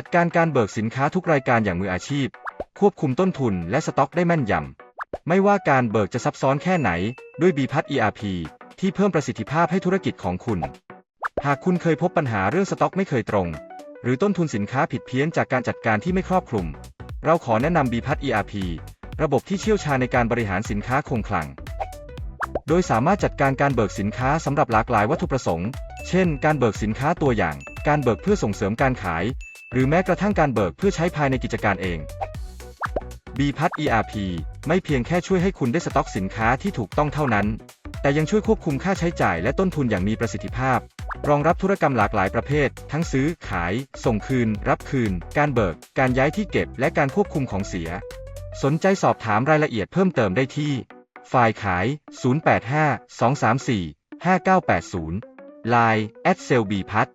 จัดการการเบิกสินค้าทุกรายการอย่างมืออาชีพ ควบคุมต้นทุนและสต็อกได้แม่นยำ ไม่ว่าการเบิกจะซับซ้อนแค่ไหน ด้วย b พัท ERP ที่เพิ่มประสิทธิภาพให้ธุรกิจของคุณ หากคุณเคยพบปัญหาเรื่องสต็อกไม่เคยตรง หรือต้นทุนสินค้าผิดเพี้ยนจากการจัดการที่ไม่ครอบคลุม เราขอแนะนำ b พัท ERP ระบบที่เชี่ยวชาญในการบริหารสินค้าคงคลัง โดยสามารถจัดการการเบิกสินค้าสำหรับหลากหลายวัตถุประสงค์ เช่น การเบิกสินค้าตัวอย่าง การเบิกเพื่อส่งเสริมการขาย หรือแม้กระทั่งการเบิกเพื่อใช้ภายในกิจการเอง b พัท ERP ไม่เพียงแค่ช่วยให้คุณได้สต็อกสินค้าที่ถูกต้องเท่านั้น แต่ยังช่วยควบคุมค่าใช้จ่ายและต้นทุนอย่างมีประสิทธิภาพ รองรับธุรกรรมหลากหลายประเภท ทั้งซื้อ ขาย ส่งคืน รับคืน การเบิก การย้ายที่เก็บ และการควบคุมของเสีย สนใจสอบถามรายละเอียดเพิ่มเติมได้ที่ ฝ่ายขาย 085 234 5980 Line แอดเซลบีพัท